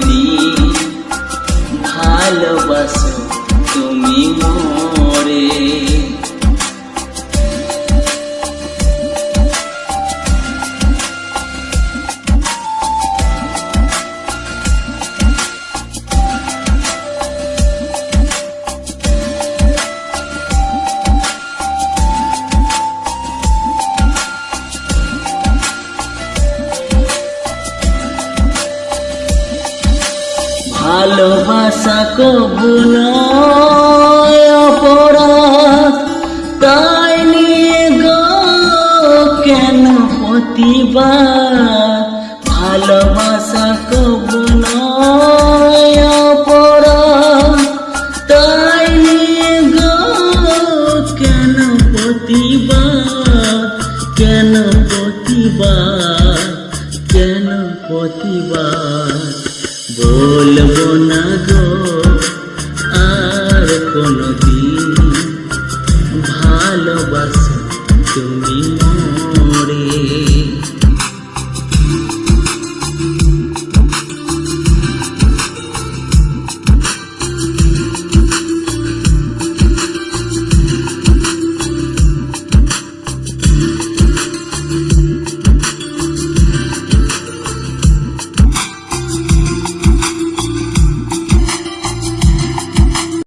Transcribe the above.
দিন ভালোবাসো তুমি মোরে ভালোবাসা কবু অপরাধ। তাই নিয়ে গো, কেন প্রতিবাদ? ভালোবাসা কবু অপরাধ। তাই নিয়ে গো, কেন প্রতিবাদ? কেন প্রতিবাদ? কেন প্রতিবাদ? বলব না গো আর কোনদিন ভালোবাসো তুমি।